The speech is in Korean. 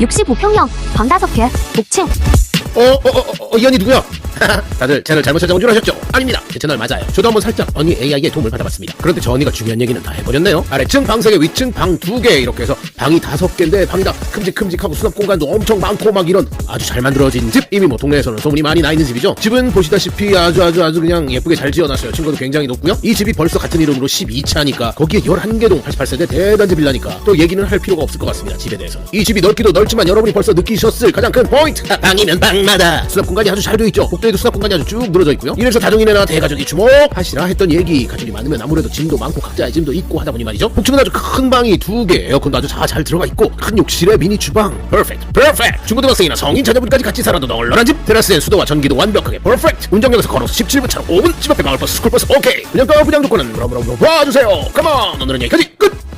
65평형, 방 5개, 복층. 어, 어, 어, 어, 어, 이 언니 누구야? 다들 채널 잘못 찾아온 줄 아셨죠? 아닙니다. 제 채널 맞아요. 저도 한번 살짝 언니 AI의 도움을 받아봤습니다. 그런데 저 언니가 중요한 얘기는 다 해버렸네요. 아래층 방 3개, 위층 방 2개 이렇게 해서 방이 5개인데 방이 다 큼직큼직하고 수납 공간도 엄청 많고 막 이런 아주 잘 만들어진 집 이미 뭐 동네에서는 소문이 많이 나 있는 집이죠. 집은 보시다시피 아주 아주 아주 그냥 예쁘게 잘 지어놨어요. 층고도 굉장히 높고요. 이 집이 벌써 같은 이름으로 12차니까 거기에 11개 동 88세대 대단지 빌라니까 또 얘기는 할 필요가 없을 것 같습니다. 집에 대해서는. 이 집이 넓기도 넓지만 여러분이 벌써 느끼셨을 가장 큰 포인트 방이면 방마다 수납 공간이 아주 잘 되어 있죠. 복도 에도 수납 공간이 아주 쭉 늘어져 있고요. 이래서 다종이네나 대가족이 주목하시라 했던 얘기 가족이 많으면 아무래도 짐도 많고 각자의 짐도 있고 하다 보니 말이죠. 복층은 아주 큰 방이 두 개, 에어컨도 아주 다 잘 들어가 있고 큰 욕실에 미니 주방, 퍼펙트, 퍼펙트. 중고등학생이나 성인 자녀분까지 같이 살아도 널널한 집. 테라스엔 수도와 전기도 완벽하게 퍼펙트. 운전역에서 걸어서 17분 차로 5분. 집 앞에 마을버스, 스쿨버스 오케이. 분양가 분양 조건은 물어물어 물어봐 주세요. 컴온. 오늘은 여기까지 끝.